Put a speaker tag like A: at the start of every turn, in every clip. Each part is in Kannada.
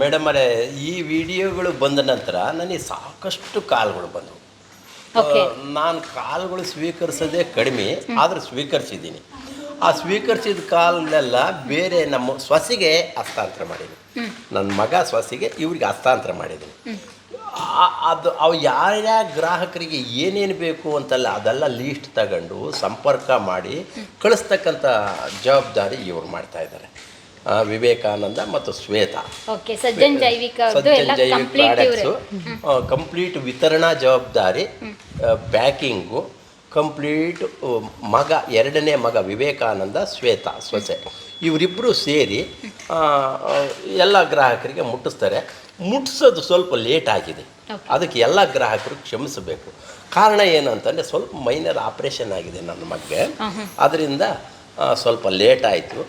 A: ಮೇಡಮ್ ಅವರೇ ಈ ವಿಡಿಯೋಗಳು ಬಂದ ನಂತರ ನನಗೆ ಸಾಕಷ್ಟು ಕಾಲ್ಗಳು ಬಂದವು. ನಾನು ಕಾಲ್ಗಳು ಸ್ವೀಕರಿಸೋದೇ ಕಡಿಮೆ ಆದರೂ ಸ್ವೀಕರಿಸಿದ್ದೀನಿ. ಆ ಸ್ವೀಕರಿಸಿದ ಕಾಲನ್ನೆಲ್ಲ ಬೇರೆ ನಮ್ಮ ಸ್ವಸಿಗೆ ಹಸ್ತಾಂತರ ಮಾಡಿದ್ದೀನಿ ನನ್ನ ಮಗ ಸ್ವಸಿಗೆ ಇವ್ರಿಗೆ ಹಸ್ತಾಂತರ ಮಾಡಿದ್ದೀನಿ. ಅದು ಅವು ಯಾರ್ಯಾರ ಗ್ರಾಹಕರಿಗೆ ಏನೇನು ಬೇಕು ಅಂತಲ್ಲ ಅದೆಲ್ಲ ಲೀಸ್ಟ್ ತಗೊಂಡು ಸಂಪರ್ಕ ಮಾಡಿ ಕಳಿಸ್ತಕ್ಕಂಥ ಜವಾಬ್ದಾರಿ ಇವ್ರು ಮಾಡ್ತಾ ಇದ್ದಾರೆ. ವಿವೇಕಾನಂದ ಮತ್ತು ಶ್ವೇತ.
B: ಓಕೆ ಸಜ್ಜನ್ ಜೈವಿಕ
A: ಸಜ್ಜನ್ ಪ್ರಾಡಕ್ಟ್ಸು ಕಂಪ್ಲೀಟ್ ವಿತರಣಾ ಜವಾಬ್ದಾರಿ ಪ್ಯಾಕಿಂಗು ಕಂಪ್ಲೀಟ್ ಮಗ ಎರಡನೇ ಮಗ ವಿವೇಕಾನಂದ ಶ್ವೇತ ಸೊಸೆ ಇವರಿಬ್ಬರು ಸೇರಿ ಎಲ್ಲ ಗ್ರಾಹಕರಿಗೆ ಮುಟ್ಟಿಸ್ತಾರೆ. ಮುಟ್ಟಿಸೋದು ಸ್ವಲ್ಪ ಲೇಟ್ ಆಗಿದೆ. ಅದಕ್ಕೆ ಎಲ್ಲ ಗ್ರಾಹಕರು ಕ್ಷಮಿಸಬೇಕು. ಕಾರಣ ಏನು ಅಂತಂದರೆ ಸ್ವಲ್ಪ ಮೈನರ್ ಆಪ್ರೇಷನ್ ಆಗಿದೆ ನನ್ನ ಮಗ್ಗೆ. ಅದರಿಂದ ಸ್ವಲ್ಪ ಲೇಟ್ ಆಯಿತು.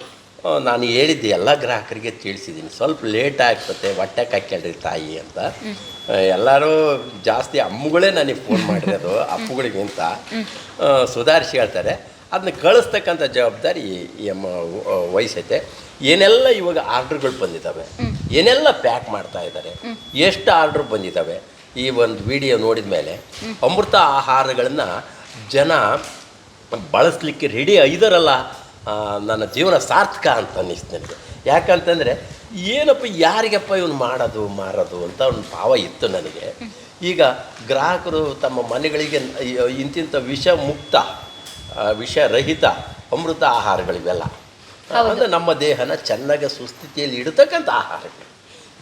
A: ನಾನು ಹೇಳಿದ್ದೆ ಎಲ್ಲ ಗ್ರಾಹಕರಿಗೆ ತಿಳಿಸಿದ್ದೀನಿ. ಸ್ವಲ್ಪ ಲೇಟ್ ಆಗ್ತದೆ ಹೊಟ್ಟೆ ಕಾಯ್ಕೊಳ್ರಿ ತಾಯಿ ಅಂತ. ಎಲ್ಲರೂ ಜಾಸ್ತಿ ಅಮ್ಮಗಳೇ ನನಗೆ ಫೋನ್ ಮಾಡಿರೋದು ಅಪ್ಪುಗಳಿಗಿಂತ. ಸುಧಾರಿಸಿ ಹೇಳ್ತಾರೆ ಅದನ್ನ ಕಳಿಸ್ತಕ್ಕಂಥ ಜವಾಬ್ದಾರಿ ವ- ವಹಿಸೈತೆ ಏನೆಲ್ಲ ಇವಾಗ ಆರ್ಡ್ರ್ಗಳು ಬಂದಿದ್ದಾವೆ ಏನೆಲ್ಲ ಪ್ಯಾಕ್ ಮಾಡ್ತಾ ಇದ್ದಾರೆ ಎಷ್ಟು ಆರ್ಡ್ರ್ ಬಂದಿದ್ದಾವೆ? ಈ ಒಂದು ವಿಡಿಯೋ ನೋಡಿದ ಮೇಲೆ ಅಮೃತ ಆಹಾರಗಳನ್ನು ಜನ ಬಳಸಲಿಕ್ಕೆ ರೆಡಿ ಇದಾರಲ್ಲ ಆ, ನನ್ನ ಜೀವನ ಸಾರ್ಥಕ ಅಂತ ಅನ್ನಿಸ್ತು ನನಗೆ. ಯಾಕಂತಂದರೆ ಏನಪ್ಪ ಯಾರಿಗಪ್ಪ ಇವನು ಮಾಡೋದು ಮಾರೋದು ಅಂತ ಒಂದು ಭಾವ ಇತ್ತು ನನಗೆ. ಈಗ ಗ್ರಾಹಕರು ತಮ್ಮ ಮನೆಗಳಿಗೆ ಇಂತಿಂಥ ವಿಷ ಮುಕ್ತ ವಿಷ ವಿಷರಹಿತ ಅಮೃತ ಆಹಾರಗಳಿವೆಲ್ಲ. ಅಂದರೆ ನಮ್ಮ ದೇಹನ ಚೆನ್ನಾಗಿ ಸುಸ್ಥಿತಿಯಲ್ಲಿ ಇಡತಕ್ಕಂಥ ಆಹಾರಗಳು.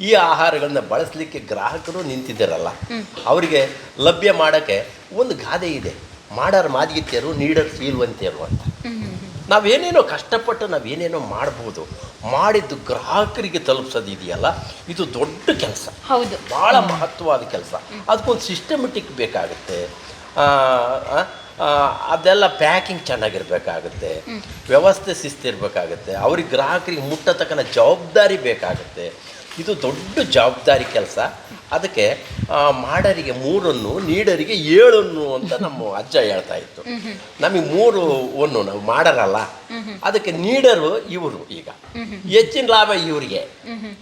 A: ಈ ಆಹಾರಗಳನ್ನ ಬಳಸಲಿಕ್ಕೆ ಗ್ರಾಹಕರು ನಿಂತಿದ್ದಾರಲ್ಲ. ಅವರಿಗೆ ಲಭ್ಯ ಮಾಡೋಕ್ಕೆ ಒಂದು ಗಾದೆ ಇದೆ. ಮಾಡಾರ ಮಾದಿಗಿತ್ಯರು ನೀಡರ್ ಸೀಲ್ವಂತಿಯರು ಅಂತ. ನಾವೇನೇನೋ ಕಷ್ಟಪಟ್ಟು ನಾವೇನೇನೋ ಮಾಡ್ಬೋದು ಮಾಡಿದ್ದು ಗ್ರಾಹಕರಿಗೆ ತಲುಪಿಸೋದು ಇದೆಯಲ್ಲ ಇದು ದೊಡ್ಡ ಕೆಲಸ.
B: ಹೌದು.
A: ಭಾಳ ಮಹತ್ವವಾದ ಕೆಲಸ. ಅದಕ್ಕೊಂದು ಸಿಸ್ಟಮೆಟಿಕ್ ಬೇಕಾಗುತ್ತೆ. ಅದೆಲ್ಲ ಪ್ಯಾಕಿಂಗ್ ಚೆನ್ನಾಗಿರ್ಬೇಕಾಗುತ್ತೆ. ವ್ಯವಸ್ಥೆ ಶಿಸ್ತಿರ್ಬೇಕಾಗುತ್ತೆ ಅವ್ರಿಗೆ ಗ್ರಾಹಕರಿಗೆ ಮುಟ್ಟತಕ್ಕ ಜವಾಬ್ದಾರಿ ಬೇಕಾಗುತ್ತೆ. ಇದು ದೊಡ್ಡ ಜವಾಬ್ದಾರಿ ಕೆಲಸ. ಅದಕ್ಕೆ ಮಾಡರಿಗೆ ಮೂರನ್ನು ನೀಡರಿಗೆ ಏಳನ್ನು ಅಂತ ನಮ್ಮ ಅಜ್ಜ ಹೇಳ್ತಾ ಇತ್ತು. ನಮಗೆ ಮೂರು ಒಂದು ನಾವು ಮಾಡರಲ್ಲ. ಅದಕ್ಕೆ ನೀಡರು ಇವರು ಈಗ. ಹೆಚ್ಚಿನ ಲಾಭ ಇವರಿಗೆ.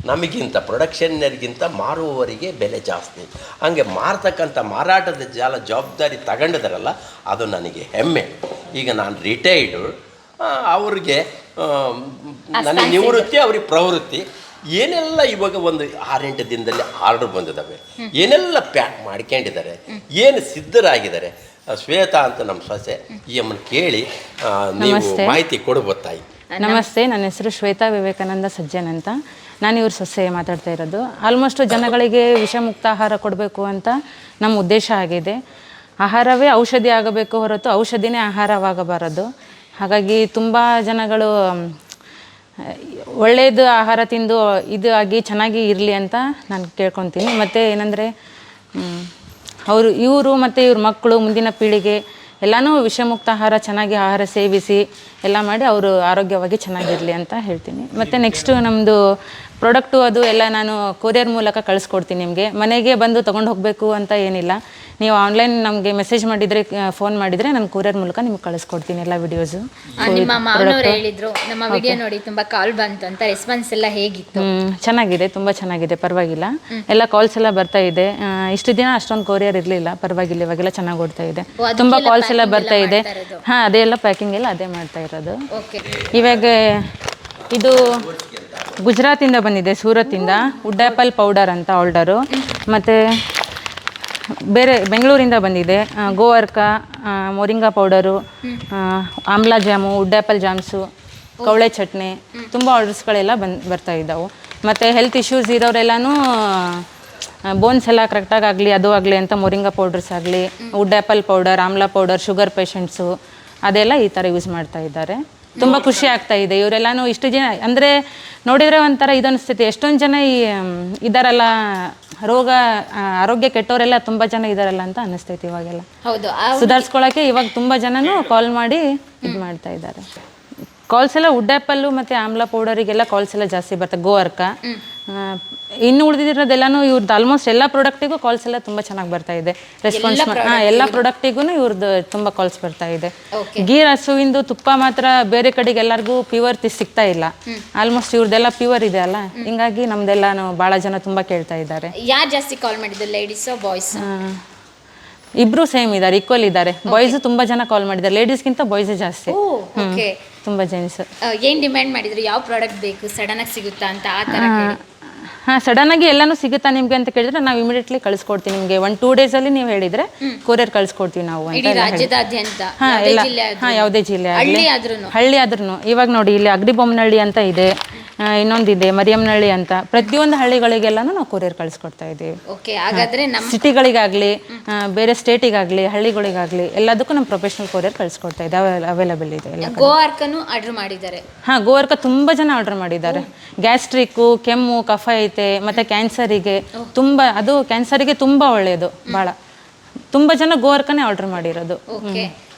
A: ನಮಗಿಂತ ಪ್ರೊಡಕ್ಷನ್ನರಿಗಿಂತ ಮಾರುವವರಿಗೆ ಬೆಲೆ ಜಾಸ್ತಿ. ಹಂಗೆ ಮಾರ್ತಕ್ಕಂಥ ಮಾರಾಟದ ಜಾಲ ಜವಾಬ್ದಾರಿ ತಗೊಂಡಿದಾರಲ್ಲ ಅದು ನನಗೆ ಹೆಮ್ಮೆ. ಈಗ ನಾನು ರಿಟೈರ್ಡು ಅವ್ರಿಗೆ ನನ್ನ ನನಗೆ ನಿವೃತ್ತಿ ಅವ್ರಿಗೆ ಪ್ರವೃತ್ತಿ. ಏನೆಲ್ಲ ಇವಾಗ ಒಂದು ಆರೆಂಟು ದಿನದಲ್ಲಿ ಆರ್ಡರ್ ಬಂದಿದ್ದಾವೆ ಏನೆಲ್ಲ ಪ್ಯಾಕ್ ಮಾಡ್ಕೊಂಡಿದ್ದಾರೆ ಏನು ಸಿದ್ಧರಾಗಿದ್ದಾರೆ ಶ್ವೇತಾ ಅಂತ ನಮ್ಮ ಸೊಸೆ ಈ ಅಮ್ಮನ ಕೇಳಿ ನೀವು
C: ನಮಸ್ತೆ.
A: ಮಾಹಿತಿ ಕೊಡ್ಬೋದು ತಾಯಿ?
C: ನಮಸ್ತೆ ನನ್ನ ಹೆಸರು ಶ್ವೇತಾ ವಿವೇಕಾನಂದ ಸಜ್ಜನ್ ಅಂತ. ನಾನು ಇವ್ರ ಸೊಸೆ ಮಾತಾಡ್ತಾ ಇರೋದು. ಆಲ್ಮೋಸ್ಟ್ ಜನಗಳಿಗೆ ವಿಷಮುಕ್ತ ಆಹಾರ ಕೊಡಬೇಕು ಅಂತ ನಮ್ಮ ಉದ್ದೇಶ ಆಗಿದೆ. ಆಹಾರವೇ ಔಷಧಿ ಆಗಬೇಕು ಹೊರತು ಔಷಧಿನೇ ಆಹಾರವಾಗಬಾರದು. ಹಾಗಾಗಿ ತುಂಬ ಜನಗಳು ಒಳ್ಳೆಯದು ಆಹಾರ ತಿಂದು ಇದು ಆಗಿ ಚೆನ್ನಾಗಿ ಇರಲಿ ಅಂತ ನಾನು ಕೇಳ್ಕೊತೀನಿ. ಮತ್ತು ಏನಂದರೆ ಅವರು, ಇವರು ಮತ್ತು ಇವ್ರ ಮಕ್ಕಳು ಮುಂದಿನ ಪೀಳಿಗೆ ಎಲ್ಲನೂ ವಿಷಮುಕ್ತ ಆಹಾರ, ಚೆನ್ನಾಗಿ ಆಹಾರ ಸೇವಿಸಿ ಎಲ್ಲ ಮಾಡಿ ಅವರು ಆರೋಗ್ಯವಾಗಿ ಚೆನ್ನಾಗಿರಲಿ ಅಂತ ಹೇಳ್ತೀನಿ. ಮತ್ತು ನೆಕ್ಸ್ಟು ನಮ್ಮದು ಪ್ರಾಡಕ್ಟು ಅದು ಎಲ್ಲ ನಾನು ಕೊರಿಯರ್ ಮೂಲಕ ಕಳಿಸ್ಕೊಡ್ತೀನಿ ನಿಮಗೆ. ಮನೆಗೆ ಬಂದು ತೊಗೊಂಡು ಹೋಗಬೇಕು ಅಂತ ಏನಿಲ್ಲ. ನೀವು ಆನ್ಲೈನ್ ನಮಗೆ ಮೆಸೇಜ್ ಮಾಡಿದರೆ ಫೋನ್ ಮಾಡಿದರೆ ನಾನು ಕೊರಿಯರ್ ಮೂಲಕ ನಿಮ್ಗೆ ಕಳಿಸ್ಕೊಡ್ತೀನಿ ಎಲ್ಲ ವಿಡಿಯೋಸು
B: ನಿಮ್ಮ ಮಾವನವ್ರು ಹೇಳಿದ್ರು ನಮ್ಮ ವಿಡಿಯೋ ನೋಡಿ ತುಂಬಾ ಕಾಲ್ ಬಂತು ಅಂತ ರೆಸ್ಪಾನ್ಸ್ ಎಲ್ಲ ಹೇಗಿತ್ತು?
C: ಹ್ಮ್, ಚೆನ್ನಾಗಿದೆ ತುಂಬ ಚೆನ್ನಾಗಿದೆ ಪರವಾಗಿಲ್ಲ. ಎಲ್ಲ ಕಾಲ್ಸ್ ಎಲ್ಲ ಬರ್ತಾ ಇದೆ. ಆ, ಇಷ್ಟು ದಿನ ಅಷ್ಟೊಂದು ಕೊರಿಯರ್ ಇರಲಿಲ್ಲ ಪರವಾಗಿಲ್ಲ ಇವಾಗೆಲ್ಲ ಚೆನ್ನಾಗಿ ಓಡ್ತಾ ಇದೆ.
B: ಓ, ಅದಕ್ಕೆಲ್ಲ
C: ತುಂಬ ಕಾಲ್ಸ್ ಎಲ್ಲ
B: packing
C: ಬರ್ತಾ
B: ಎಲ್ಲ
C: ಇದೆ.
B: ಮಾಡ್ತಾ ಇರೋದು.
C: ಹಾಂ ಅದೇ ಎಲ್ಲ ಪ್ಯಾಕಿಂಗ್ ಎಲ್ಲ ಅದೇ ಮಾಡ್ತಾ ಇರೋದು.
B: ಓಕೆ
C: ಇವಾಗ ಇದು ಗುಜರಾತಿಂದ ಬಂದಿದೆ ಸೂರತ್ತಿಂದ ವುಡ್ ಆ್ಯಪಲ್ ಪೌಡರ್ ಅಂತ ಆರ್ಡರು ಮತ್ತು ಬೇರೆ ಬೆಂಗಳೂರಿಂದ ಬಂದಿದೆ. ಗೋವರ್ಕ moringa powder amla jam wood apple jams, ಕವಳೆ ಚಟ್ನಿ, ತುಂಬ ಆರ್ಡರ್ಸ್ಗಳೆಲ್ಲ ಬಂದು, ಬರ್ತಾ ಇದ್ದಾವೆ. ಮತ್ತು ಹೆಲ್ತ್ ಇಶ್ಯೂಸ್ ಇರೋರೆಲ್ಲನೂ ಬೋನ್ಸ್ ಎಲ್ಲ ಕರೆಕ್ಟಾಗಿ ಆಗಲಿ, ಅದು ಆಗಲಿ ಅಂತ ಮೊರಿಂಗಾ ಪೌಡರ್ಸ್ ಆಗಲಿ wood apple powder, amla powder sugar patients ಅದೆಲ್ಲ ಈ ಥರ ಯೂಸ್ ಮಾಡ್ತಾ ಇದ್ದಾರೆ. ತುಂಬ ಖುಷಿ ಆಗ್ತಾ ಇದೆ. ಇವರೆಲ್ಲಾನು ಇಷ್ಟು ಜನ ಅಂದರೆ ನೋಡಿದರೆ ಒಂಥರ ಇದನ್ನಿಸ್ತೈತಿ. ಎಷ್ಟೊಂದು ಜನ ಈ ಇದಾರಲ್ಲ ರೋಗ ಆ, ಆರೋಗ್ಯ ಕೆಟ್ಟವರೆಲ್ಲ ತುಂಬ ಜನ ಇದಾರಲ್ಲ ಅಂತ ಅನ್ನಿಸ್ತೈತಿ ಇವಾಗೆಲ್ಲ.
B: ಹೌದು. ಆ
C: ಸುಧಾರಿಸ್ಕೊಳ್ಳೋಕೆ ಇವಾಗ ತುಂಬ ಜನನು ಕಾಲ್ ಮಾಡಿ ಇದು ಮಾಡ್ತಾ ಇದ್ದಾರೆ. ಕಾಲ್ಸ್ ಎಲ್ಲ ವುಡ್ ಆ್ಯಪಲ್ಲು ಮತ್ತು ಆಮ್ಲ ಪೌಡರಿಗೆಲ್ಲ ಕಾಲ್ಸ್ ಎಲ್ಲ ಜಾಸ್ತಿ ಬರ್ತದೆ ಗೋವರ್ಕ ಇನ್ನು ಉಳಿದಿರೋದೆಲ್ಲನೂ ಇವ್ರದ್ದು ಆಲ್ಮೋಸ್ಟ್ ಎಲ್ಲ ಪ್ರಾಡಕ್ಟಿಗೂ ಕಾಲ್ಸ್ ಎಲ್ಲ ತುಂಬ ಚೆನ್ನಾಗಿ ಬರ್ತಾ ಇದೆ. ರೆಸ್ಪಾನ್ಸ್ ಹಾಂ ಎಲ್ಲ ಪ್ರಾಡಕ್ಟಿಗೂ ಇವ್ರದ್ದು ತುಂಬ ಕಾಲ್ಸ್ ಬರ್ತಾ ಇದೆ. ಗೀರ್ ಹಸುವಿಂದು ತುಪ್ಪ ಮಾತ್ರ ಬೇರೆ ಕಡೆಗೆ ಎಲ್ಲರಿಗೂ ಪ್ಯೂರ್ ಸಿಗ್ತಾ ಇಲ್ಲ. ಆಲ್ಮೋಸ್ಟ್ ಇವ್ರದ್ದೆಲ್ಲ ಪ್ಯೂರ್ ಇದೆ ಅಲ್ಲ? ಹಿಂಗಾಗಿ ನಮ್ದೆಲ್ಲ ಭಾಳ ಜನ ತುಂಬ ಕೇಳ್ತಾ ಇದ್ದಾರೆ.
B: ಯಾರು ಜಾಸ್ತಿ ಕಾಲ್ ಮಾಡಿದ್ರು ಲೇಡೀಸೋ ಬಾಯ್ಸ್
C: ಇಬ್ರು ಸೇಮ್ ಇದ್ದಾರೆ ಈಕ್ವಲ್ ಇದ್ದಾರೆ. ಬಾಯ್ಸ್ ತುಂಬಾ ಜನ ಕಾಲ್ ಮಾಡಿದ್ದಾರೆ. ಲೇಡೀಸ್ಗಿಂತ ಬಾಯ್ಸ್ ಜಾಸ್ತಿ. ತುಂಬಾ ಸರ್
B: ಏನು ಡಿಮ್ಯಾಂಡ್ ಮಾಡಿದ್ರು? ಯಾವ ಪ್ರಾಡಕ್ಟ್ ಬೇಕು? ಸಡನ್ ಆಗಿ ಸಿಗುತ್ತಾ ಅಂತ ಆ ತರ ಕೇಳಿ.
C: ಹಾ ಸಡನ್ ಆಗಿ ಎಲ್ಲಾನು ಸಿಗುತ್ತಾ ನಿಮಗೆ ಅಂತ ಕೇಳಿದ್ರೆ ನಾವು ಇಮಿಡಿಯೇಟ್ಲಿ ಕಳಿಸ್ಕೊಡ್ತೀವಿ ನಿಮಗೆ. ಒನ್ ಟೂ ಡೇಸ್ ಅಲ್ಲಿ ನೀವು ಹೇಳಿದ್ರೆ ಕೊರಿಯರ್ ಕಳಿಸ್ಕೊಡ್ತೀವಿ ನಾವು ಅಂತ
B: ಇಡೀ
C: ಎಲ್ಲ ಹೇಳಿ.
B: ರಾಜ್ಯದಾದ್ಯಂತ
C: ಹಾ
B: ಯಾವುದೇ
C: ಎಲ್ಲ
B: ಜಿಲ್ಲೆ
C: ಹಾ ಯಾವುದೇ ಜಿಲ್ಲೆ
B: ಹಳ್ಳಿ ಆದ್ರೂನು.
C: ಹಳ್ಳಿ ಆದ್ರೂ ಇವಾಗ ನೋಡಿ ಇಲ್ಲಿ ಅಗ್ರಿಬೊಮ್ಮನಹಳ್ಳಿ ಅಂತ ಇದೆ. ಆ, ಇನ್ನೊಂದಿದೆ ಮರಿಯಮ್ಮನಹಳ್ಳಿ ಅಂತ. ಪ್ರತಿಯೊಂದು ಹಳ್ಳಿಗಳಿಗೆಲ್ಲಾನು ನಾವು ಕೊರಿಯರ್ ಕಳಿಸ್ಕೊಡ್ತಾ ಇದ್ದೀವಿ.
B: ಓಕೆ ಹಾಗಾದ್ರೆ ನಮ್ಮ
C: ಸಿಟಿಗಳಿಗಾಗಲಿ ಬೇರೆ ಸ್ಟೇಟಿಗಾಗಲಿ ಹಳ್ಳಿಗಳಿಗಾಗಲಿ ಎಲ್ಲದಕ್ಕೂ ನಮ್ಮ ಪ್ರೊಫೆಷನಲ್ ಕೊರಿಯರ್ ಕಳಿಸ್ಕೊಡ್ತಾ ಇದೆ. ಅವೈಲೇಬಲ್ ಇದೆ ಎಲ್ಲ
B: ಗೋ ಆರ್ಕನು ಆರ್ಡರ್ ಮಾಡಿದ್ದಾರೆ.
C: ಹಾಂ ಗೋವರ್ಕ ತುಂಬ ಜನ ಆರ್ಡರ್ ಮಾಡಿದ್ದಾರೆ. ಗ್ಯಾಸ್ಟ್ರಿಕ್ಕು ಕೆಮ್ಮು ಕಫ ಐತೆ ಮತ್ತು ಕ್ಯಾನ್ಸರಿಗೆ ತುಂಬ ಅದು ಕ್ಯಾನ್ಸರಿಗೆ ತುಂಬಾ ಒಳ್ಳೆಯದು ಭಾಳ. ತುಂಬಾ ಜನ ಗೋವರ್ಕನೆ ಆರ್ಡರ್ ಮಾಡಿರೋದು.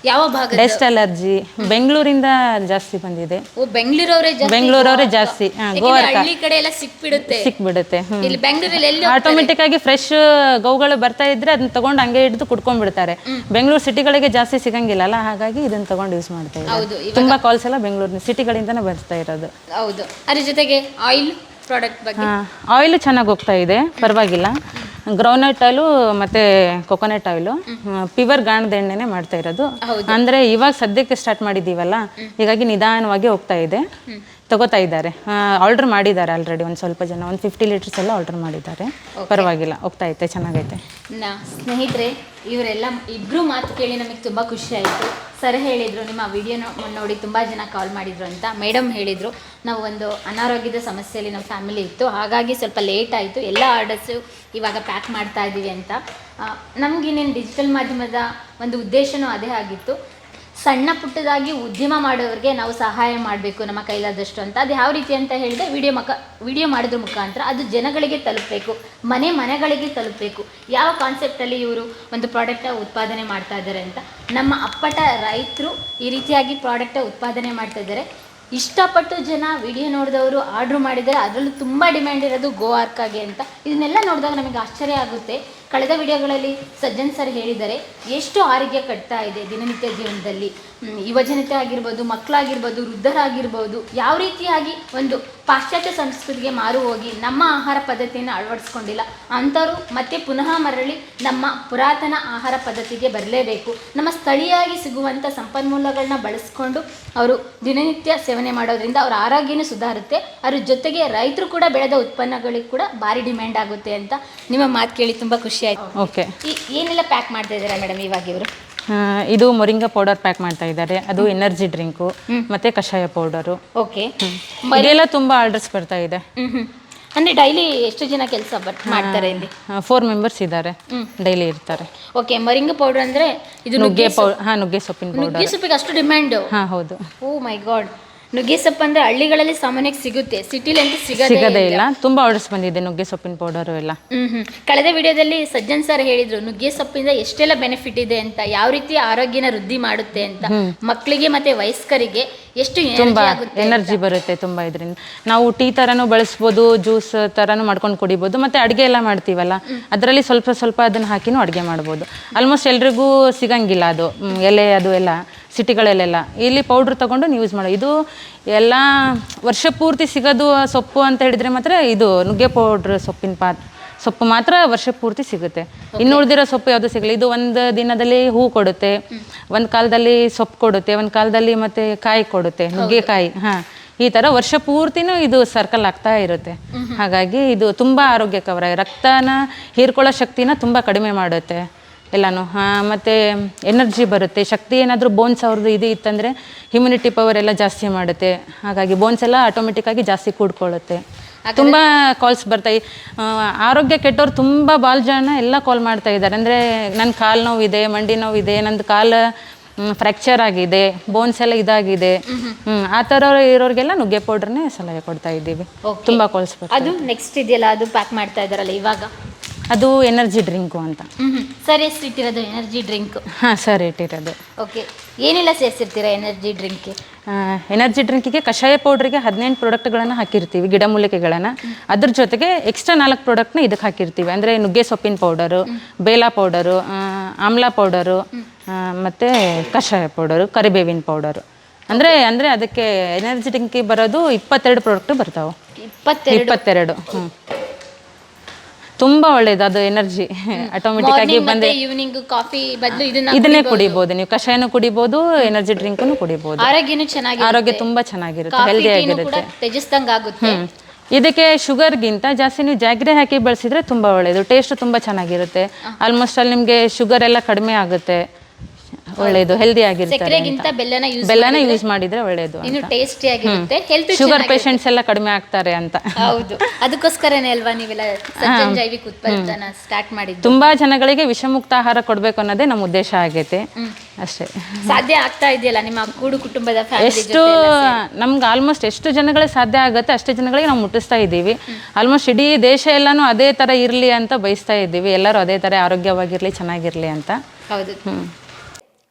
B: ಯಾವ ಭಾಗ
C: ಡಸ್ಟ್ ಅಲರ್ಜಿ ಬೆಂಗಳೂರಿಂದ ಜಾಸ್ತಿ ಬಂದಿದೆ.
B: ಬೆಂಗಳೂರವರೇ ಜಾಸ್ತಿ
C: ಬೆಂಗಳೂರವರೇ ಜಾಸ್ತಿ ಗೋವರ್ಕ.
B: ಹಳ್ಳಿ ಕಡೆ ಎಲ್ಲ ಸಿಕ್ಬಿಡುತ್ತೆ.
C: ಸಿಕ್ಬಿಡುತ್ತೆ
B: ಇಲ್ಲಿ ಬೆಂಗಳೂರಲ್ಲಿ ಎಲ್ಲಿ
C: ಆಟೋಮೆಟಿಕ್ ಆಗಿ ಫ್ರೆಶ್ ಗೌಗಳು ಬರ್ತಾ ಇದ್ರೆ ಅದನ್ನ ತಗೊಂಡು ಹಂಗೆ ಹಿಡಿದು ಕುಡ್ಕೊಂಡ್ಬಿಡ್ತಾರೆ. ಬೆಂಗಳೂರು ಸಿಟಿಗಳಿಗೆ ಜಾಸ್ತಿ ಸಿಗಂಗಿಲ್ಲಲ್ಲ ಹಾಗಾಗಿ ಇದನ್ನ ತಗೊಂಡು ಯೂಸ್ ಮಾಡ್ತಾ ಇದ್ದಾರೆ. ತುಂಬಾ ಕಾಲ್ಸ್ ಎಲ್ಲ ಬೆಂಗಳೂರಿನ ಸಿಟಿಗಳಿಂದನೇ ಬರ್ತಾ ಇರೋದು.
B: ಹೌದು. ಅದ್ರ ಜೊತೆಗೆ ಆಯಿಲ್ ಪ್ರಾಡಕ್ಟ್ ಬಗ್ಗೆ.
C: ಆಯಿಲ್ ಚೆನ್ನಾಗಿ ಹೋಗ್ತಾ ಇದೆ ಪರವಾಗಿಲ್ಲ. ಗ್ರೌಂಡ್ನಟ್ ಆಯಿಲು ಮತ್ತು ಕೊಕೊನಟ್ ಆಯಿಲು ಪಿವರ್ ಗಾಣದ ಎಣ್ಣೆನೇ ಮಾಡ್ತಾ ಇರೋದು. ಅಂದರೆ ಇವಾಗ ಸದ್ಯಕ್ಕೆ ಸ್ಟಾರ್ಟ್ ಮಾಡಿದ್ದೀವಲ್ಲ ಹೀಗಾಗಿ ನಿಧಾನವಾಗಿ ಹೋಗ್ತಾ ಇದೆ. ತಗೋತಾ ಇದ್ದಾರೆ. ಆರ್ಡರ್ ಮಾಡಿದ್ದಾರೆ ಆಲ್ರೆಡಿ ಒಂದು ಸ್ವಲ್ಪ ಜನ. ಒಂದು ಫಿಫ್ಟಿ ಲೀಟರ್ಸ್ ಎಲ್ಲ ಆರ್ಡರ್ ಮಾಡಿದ್ದಾರೆ. ಪರವಾಗಿಲ್ಲ ಹೋಗ್ತಾ ಐತೆ ಚೆನ್ನಾಗೈತೆ.
B: ನಾ ಸ್ನೇಹಿತರೆ ಇವರೆಲ್ಲ ಇಬ್ಬರು ಮಾತು ಕೇಳಿ ನಮಗೆ ತುಂಬ ಖುಷಿ ಆಯಿತು. ಸರ್ ಹೇಳಿದರು ನಿಮ್ಮ ವಿಡಿಯೋ ನೋಡಿ ತುಂಬ ಜನ ಕಾಲ್ ಮಾಡಿದ್ರು ಅಂತ ಮೇಡಮ್ ಹೇಳಿದರು. ನಾವು ಒಂದು ಅನಾರೋಗ್ಯದ ಸಮಸ್ಯೆಯಲ್ಲಿ ನಮ್ಮ ಫ್ಯಾಮಿಲಿ ಇತ್ತು. ಹಾಗಾಗಿ ಸ್ವಲ್ಪ ಲೇಟ್ ಆಯಿತು. ಎಲ್ಲ ಆರ್ಡರ್ಸು ಇವಾಗ ಪ್ಯಾಕ್ ಮಾಡ್ತಾ ಇದ್ದೀವಿ ಅಂತ. ನಮಗಿನ್ನೇನು ಡಿಜಿಟಲ್ ಮಾಧ್ಯಮದ ಒಂದು ಉದ್ದೇಶನೂ ಅದೇ ಆಗಿತ್ತು. ಸಣ್ಣ ಪುಟ್ಟದಾಗಿ ಉದ್ಯಮ ಮಾಡೋರಿಗೆ ನಾವು ಸಹಾಯ ಮಾಡಬೇಕು ನಮ್ಮ ಕೈಲಾದಷ್ಟು ಅಂತ. ಅದು ಯಾವ ರೀತಿ ಅಂತ ಹೇಳಿದ್ರೆ ವಿಡಿಯೋ ಮಕ, ವಿಡಿಯೋ ಮಾಡಿದ್ರ ಮುಖಾಂತರ ಅದು ಜನಗಳಿಗೆ ತಲುಪಬೇಕು, ಮನೆ ಮನೆಗಳಿಗೆ ತಲುಪಬೇಕು. ಯಾವ ಕಾನ್ಸೆಪ್ಟಲ್ಲಿ ಇವರು ಒಂದು ಪ್ರಾಡಕ್ಟ ಉತ್ಪಾದನೆ ಮಾಡ್ತಾ ಇದ್ದಾರೆ ಅಂತ. ನಮ್ಮ ಅಪ್ಪಟ ರೈತರು ಈ ರೀತಿಯಾಗಿ ಪ್ರಾಡಕ್ಟ ಉತ್ಪಾದನೆ ಮಾಡ್ತಾ ಇದ್ದಾರೆ ಇಷ್ಟಪಟ್ಟು ಜನ ವಿಡಿಯೋ ನೋಡಿದವರು ಆರ್ಡ್ರ್ ಮಾಡಿದರೆ ಅದರಲ್ಲೂ ತುಂಬ ಡಿಮ್ಯಾಂಡ್ ಇರೋದು ಗೋ ಆರ್ಕಾಗೆ ಅಂತ. ಇದನ್ನೆಲ್ಲ ನೋಡಿದಾಗ ನಮಗೆ ಆಶ್ಚರ್ಯ ಆಗುತ್ತೆ. ಕಳೆದ ವಿಡಿಯೋಗಳಲ್ಲಿ ಸಜ್ಜನ್ ಸರ್ ಹೇಳಿದ್ದಾರೆ, ಎಷ್ಟು ಆರೋಗ್ಯ ಕಟ್ತಾ ಇದೆ ದಿನನಿತ್ಯ ಜೀವನದಲ್ಲಿ? ಯುವಜನತೆ ಆಗಿರ್ಬೋದು, ಮಕ್ಕಳಾಗಿರ್ಬೋದು, ವೃದ್ಧರಾಗಿರ್ಬೋದು, ಯಾವ ರೀತಿಯಾಗಿ ಒಂದು ಪಾಶ್ಚಾತ್ಯ ಸಂಸ್ಕೃತಿಗೆ ಮಾರು ಹೋಗಿ ನಮ್ಮ ಆಹಾರ ಪದ್ಧತಿಯನ್ನು ಅಳವಡಿಸ್ಕೊಂಡಿಲ್ಲ, ಅಂಥವರು ಮತ್ತೆ ಪುನಃ ಮರಳಿ ನಮ್ಮ ಪುರಾತನ ಆಹಾರ ಪದ್ಧತಿಗೆ ಬರಲೇಬೇಕು. ನಮ್ಮ ಸ್ಥಳೀಯವಾಗಿ ಸಿಗುವಂಥ ಸಂಪನ್ಮೂಲಗಳನ್ನ ಬಳಸ್ಕೊಂಡು ಅವರು ದಿನನಿತ್ಯ ಸೇವನೆ ಮಾಡೋದ್ರಿಂದ ಅವರ ಆರೋಗ್ಯನೂ ಸುಧಾರುತ್ತೆ, ಅದ್ರ ಜೊತೆಗೆ ರೈತರು ಕೂಡ ಬೆಳೆದ ಉತ್ಪನ್ನಗಳಿಗೆ ಕೂಡ ಭಾರಿ ಡಿಮ್ಯಾಂಡ್ ಆಗುತ್ತೆ ಅಂತ ನಿಮ್ಮ ಮಾತು ಕೇಳಿ ತುಂಬ ಖುಷಿ. ಆಯ್ತು.
C: ಓಕೆ
B: ಏನೆಲ್ಲ ಪ್ಯಾಕ್ ಮಾಡ್ತಾ ಇದ್ದೀರಾ ಮೇಡಮ್ ಇವಾಗ ಇವರು?
C: ಇದು ಮೊರಿಂಗ ಪೌಡರ್ ಪ್ಯಾಕ್ ಮಾಡ್ತಾ ಇದ್ದಾರೆ. ಅದು ಎನರ್ಜಿ ಡ್ರಿಂಕು ಮತ್ತೆ ಕಷಾಯ ಪೌಡರು
B: ಓಕೆ
C: ಇದೆಲ್ಲ ತುಂಬಾ ಆರ್ಡರ್ಸ್ ಬರ್ತಾ ಇದೆ.
B: ಅಂದ್ರೆ ಡೈಲಿ ಎಷ್ಟು ಜನ ಕೆಲಸ ಮಾಡ್ತಾರೆ ಇಲ್ಲಿ?
C: ಫೋರ್ ಮೆಂಬರ್ಸ್ ಇದ್ದಾರೆ. ಡೈಲಿ ಇರ್ತಾರೆ.
B: ಓಕೆ ಮರಿಂಗ ಪೌಡರ್ ಅಂದ್ರೆ ಇದು
C: ನುಗ್ಗೆ ಪೌಡರ್ ಹಾ ನುಗ್ಗೆ ಸೊಪ್ಪಿನ ಪೌಡರ್
B: ನುಗ್ಗೆ ಸೊಪ್ಪಿಗೆ ಅಷ್ಟು ಡಿಮ್ಯಾಂಡ್
C: ಹಾ ಹೌದು.
B: ಓ ಮೈ ಗಾಡ್ ನುಗ್ಗೆ ಸೊಪ್ಪು ಅಂದ್ರೆ ಹಳ್ಳಿಗಳಲ್ಲಿ ಸಾಮಾನ್ಯಕ್ಕೆ ಸಿಗುತ್ತೆ. ಸಿಟಿಲಿ ಅಂತೂ ಸಿಗದೆ
C: ಸಿಗದೇ ಇಲ್ಲ. ತುಂಬಾ ಆರ್ಡರ್ಸ್ ಬಂದಿದೆ ನುಗ್ಗೆ ಸೊಪ್ಪಿನ ಪೌಡರು ಎಲ್ಲ.
B: ಹ್ಮ್ ಹ್ಮ್. ಕಳೆದ ವಿಡಿಯೋದಲ್ಲಿ ಸಜ್ಜನ್ ಸರ್ ಹೇಳಿದ್ರು ನುಗ್ಗೆ ಸೊಪ್ಪಿಂದ ಎಷ್ಟೆಲ್ಲ ಬೆನಿಫಿಟ್ ಇದೆ ಅಂತ ಯಾವ ರೀತಿ ಆರೋಗ್ಯನ ವೃದ್ಧಿ ಮಾಡುತ್ತೆ ಅಂತ. ಮಕ್ಕಳಿಗೆ ಮತ್ತೆ ವಯಸ್ಕರಿಗೆ ಎಷ್ಟು
C: ತುಂಬಾ
B: ಎನರ್ಜಿ ಆಗುತ್ತೆ
C: ಎನರ್ಜಿ ಬರುತ್ತೆ ತುಂಬಾ ಇದರಿಂದ. ನಾವು ಟೀ ತರನು ಬಳಸ್ಬೋದು ಜ್ಯೂಸ್ ತರನು ಮಾಡ್ಕೊಂಡು ಕುಡಿಬೋದು ಮತ್ತೆ ಅಡುಗೆ ಎಲ್ಲ ಮಾಡ್ತೀವಲ್ಲ ಅದರಲ್ಲಿ ಸ್ವಲ್ಪ ಸ್ವಲ್ಪ ಅದನ್ನ ಹಾಕಿನೂ ಅಡುಗೆ ಮಾಡ್ಬೋದು. ಆಲ್ಮೋಸ್ಟ್ ಎಲ್ರಿಗೂ ಸಿಗಂಗಿಲ್ಲ ಅದು. ಮ್, ಎಲೆ ಅದು ಎಲ್ಲ. ಸಿಟಿಗಳಲ್ಲೆಲ್ಲ. ಇಲ್ಲಿ ಪೌಡ್ರ್ ತಗೊಂಡು ನೀವು ಯೂಸ್ ಮಾಡೋ. ಇದು ಎಲ್ಲ ವರ್ಷ ಪೂರ್ತಿ ಸಿಗೋದು ಸೊಪ್ಪು ಅಂತ ಹೇಳಿದ್ರೆ ಮಾತ್ರ ಇದು ನುಗ್ಗೆ ಪೌಡ್ರ್ ಸೊಪ್ಪಿನ ಪಾತ್ ಸೊಪ್ಪು ಮಾತ್ರ ವರ್ಷ ಪೂರ್ತಿ ಸಿಗುತ್ತೆ. ಇನ್ನು ಉಳಿದಿರೋ ಸೊಪ್ಪು ಯಾವುದು ಸಿಗಲ್ಲ ಇದು ಒಂದು ದಿನದಲ್ಲಿ ಹೂ ಕೊಡುತ್ತೆ ಒಂದು ಕಾಲದಲ್ಲಿ ಸೊಪ್ಪು ಕೊಡುತ್ತೆ ಒಂದು ಕಾಲದಲ್ಲಿ ಮತ್ತೆ ಕಾಯಿ ಕೊಡುತ್ತೆ ನುಗ್ಗೆಕಾಯಿ ಹಾ. ಈ ಥರ ವರ್ಷ ಪೂರ್ತಿನೂ ಇದು ಸರ್ಕಲ್ ಆಗ್ತಾ ಇರುತ್ತೆ. ಹಾಗಾಗಿ ಇದು ತುಂಬ ಆರೋಗ್ಯಕರ. ರಕ್ತನ ಹೀರ್ಕೊಳ್ಳೋ ಶಕ್ತಿನ ತುಂಬ ಕಡಿಮೆ ಮಾಡುತ್ತೆ. ಎಲ್ಲನೂ. ಮತ್ತು ಎನರ್ಜಿ ಬರುತ್ತೆ. ಶಕ್ತಿ ಏನಾದರೂ ಬೋನ್ಸ್ ಅವ್ರದ್ದು ಇದು ಇತ್ತಂದರೆ ಇಮ್ಯುನಿಟಿ ಪವರ್ ಎಲ್ಲ ಜಾಸ್ತಿ ಮಾಡುತ್ತೆ. ಹಾಗಾಗಿ ಬೋನ್ಸ್ ಎಲ್ಲ ಆಟೋಮೆಟಿಕ್ಕಾಗಿ ಜಾಸ್ತಿ ಕೂಡ್ಕೊಳ್ಳುತ್ತೆ. ತುಂಬ ಕಾಲ್ಸ್ ಬರ್ತಾಯಿ ಆರೋಗ್ಯ ಕೆಟ್ಟವ್ರು ತುಂಬ ಬಾಲ್ ಜನ ಎಲ್ಲ ಕಾಲ್ ಮಾಡ್ತಾ ಇದ್ದಾರೆ. ಅಂದರೆ ನನ್ನ ಕಾಲು ನೋವಿದೆ ಮಂಡಿ ನೋವಿದೆ ನಂದು ಕಾಲು ಫ್ರ್ಯಾಕ್ಚರ್ ಆಗಿದೆ ಬೋನ್ಸ್ ಎಲ್ಲ ಇದಾಗಿದೆ. ಆ ಥರ ಇರೋರಿಗೆಲ್ಲ ನುಗ್ಗೆ ಪೌಡರ್ನೇ ಸಲಹೆ ಕೊಡ್ತಾ ಇದ್ದೀವಿ. ತುಂಬ ಕಾಲ್ಸ್ ಬರ್ತಾ
B: ಅದು ನೆಕ್ಸ್ಟ್ ಇದೆಯಲ್ಲ ಅದು ಪ್ಯಾಕ್ ಮಾಡ್ತಾ ಇದಾರಲ್ಲ ಇವಾಗ?
C: ಅದು ಎನರ್ಜಿ ಡ್ರಿಂಕು ಅಂತ.
B: ಸರ್ ಎಷ್ಟು ಇಟ್ಟಿರೋದು ಎನರ್ಜಿ ಡ್ರಿಂಕ್
C: ಹಾಂ ಸರ್ ಇಟ್ಟಿರೋದು.
B: ಓಕೆ ಏನೆಲ್ಲ ಸೇರಿಸಿರ್ತೀರಾ ಎನರ್ಜಿ ಡ್ರಿಂಕ್ಗೆ
C: ಎನರ್ಜಿ ಡ್ರಿಂಕಿಗೆ ಕಷಾಯ ಪೌಡ್ರಿಗೆ ಹದಿನೆಂಟು ಪ್ರಾಡಕ್ಟ್ಗಳನ್ನು ಹಾಕಿರ್ತೀವಿ ಗಿಡಮೂಲಿಕೆಗಳನ್ನು ಅದ್ರ ಜೊತೆಗೆ ಎಕ್ಸ್ಟ್ರಾ ನಾಲ್ಕು ಪ್ರಾಡಕ್ಟ್ನ ಇದಕ್ಕೆ ಹಾಕಿರ್ತೀವಿ. ಅಂದರೆ ನುಗ್ಗೆ ಸೊಪ್ಪಿನ ಪೌಡರು ಬೇಲ ಪೌಡರು ಆಮ್ಲ ಪೌಡರು ಮತ್ತು ಕಷಾಯ ಪೌಡರು ಕರಿಬೇವಿನ ಪೌಡರು ಅಂದರೆ ಅಂದರೆ ಅದಕ್ಕೆ ಎನರ್ಜಿ ಡ್ರಿಂಕಿಗೆ ಬರೋದು ಇಪ್ಪತ್ತೆರಡು ಪ್ರಾಡಕ್ಟ್ ಬರ್ತಾವೆ.
B: ಇಪ್ಪತ್ತೆರಡು.
C: ಇಪ್ಪತ್ತೆರಡು. ಹ್ಞೂ ತುಂಬ ಒಳ್ಳೇದು ಅದು ಎನರ್ಜಿ ಆಟೋಮೆಟಿಕ್ ಆಗಿ
B: ಬಂದ್ರೆ
C: ಬಂದೆ
B: ಈವ್ನಿಂಗ್ ಕಾಫಿ ಬದಲು ಇದನ್ನ
C: ಇದನ್ನೇ ಕುಡಿಬಹುದು ನೀವು ಕಷಾಯನೂ ಕುಡಿಬಹುದು ಎನರ್ಜಿ ಡ್ರಿಂಕ್ನು ಕುಡಿಬಹುದು
B: ಆರೋಗ್ಯನೂ ಚೆನ್ನಾಗಿ
C: ಆರೋಗ್ಯ ತುಂಬಾ ಚೆನ್ನಾಗಿರುತ್ತೆ ಹೆಲ್ದಿ ಆಗಿರುತ್ತೆ.
B: ತ್ಯಜಿಸ್ದಂಗ್ ಆಗುತ್ತೆ
C: ಹ್ಮ್. ಇದಕ್ಕೆ ಶುಗರ್ಗಿಂತ ಜಾಸ್ತಿ ನೀವು ಜಾಗ್ರೆ ಹಾಕಿ ಬಳಸಿದ್ರೆ ತುಂಬಾ ಒಳ್ಳೇದು ಟೇಸ್ಟ್ ತುಂಬಾ ಚೆನ್ನಾಗಿರುತ್ತೆ. ಆಲ್ಮೋಸ್ಟ್ ಅಲ್ಲಿ ನಿಮ್ಗೆ ಶುಗರ್ ಎಲ್ಲ ಕಡಿಮೆ ಆಗುತ್ತೆ. ಒಳ್ಳೆಯದು ಹೆಲ್ದಿ ಆಗಿರುತ್ತೆ
B: ಸಕ್ಕರೆಗಿಂತ ಬೆಲ್ಲನ ಯೂಸ್
C: ಬೆಲ್ಲನ ಯೂಸ್ ಮಾಡಿದ್ರೆ ಒಳ್ಳೆಯದು
B: ಇನ್ನು ಟೇಸ್ಟಿ ಆಗಿರುತ್ತೆ ಹೆಲ್ತ್
C: ಶುಗರ್ ಪೇಷಂಟ್ಸ್ ಎಲ್ಲ ಕಡಿಮೆ ಆಗ್ತಾರೆ ಅಂತ.
B: ಹೌದು. ಅದಕ್ಕೋಸ್ಕರನೇ ಅಲ್ವಾ ನೀವೆಲ್ಲ ಸಜ್ಜನ್ ಜೈವಿಕ ಉತ್ಪನ್ನ ಸ್ಟಾರ್ಟ್ ಮಾಡಿದ್ದು?
C: ತುಂಬಾ ಜನಗಳಿಗೆ ವಿಷಮುಕ್ತ ಆಹಾರ ಕೊಡಬೇಕು ಅನ್ನೋದೇ ನಮ್ಮ ಉದ್ದೇಶ ಆಗೈತೆ. ಅಷ್ಟೇ.
B: ಸಾಧ್ಯ ಆಗ್ತಾ ಇದೆಯಲ್ಲ ನಿಮ್ಮ ಕೂಡು ಕುಟುಂಬದ
C: ಎಷ್ಟು ನಮ್ಗೆ ಆಲ್ಮೋಸ್ಟ್ ಎಷ್ಟು ಜನಗಳಿಗೆ ಸಾಧ್ಯ ಆಗುತ್ತೆ ಅಷ್ಟು ಜನಗಳಿಗೆ ನಾವು ಮುಟ್ಟಿಸ್ತಾ ಇದ್ದೀವಿ. ಆಲ್ಮೋಸ್ಟ್ ಇಡೀ ದೇಶ ಎಲ್ಲಾನು ಅದೇ ಥರ ಇರಲಿ ಅಂತ ಬಯಸ್ತಾ ಇದ್ದೀವಿ. ಎಲ್ಲರೂ ಅದೇ ಥರ ಆರೋಗ್ಯವಾಗಿರಲಿ ಚೆನ್ನಾಗಿರಲಿ ಅಂತ.
B: ಹೌದು.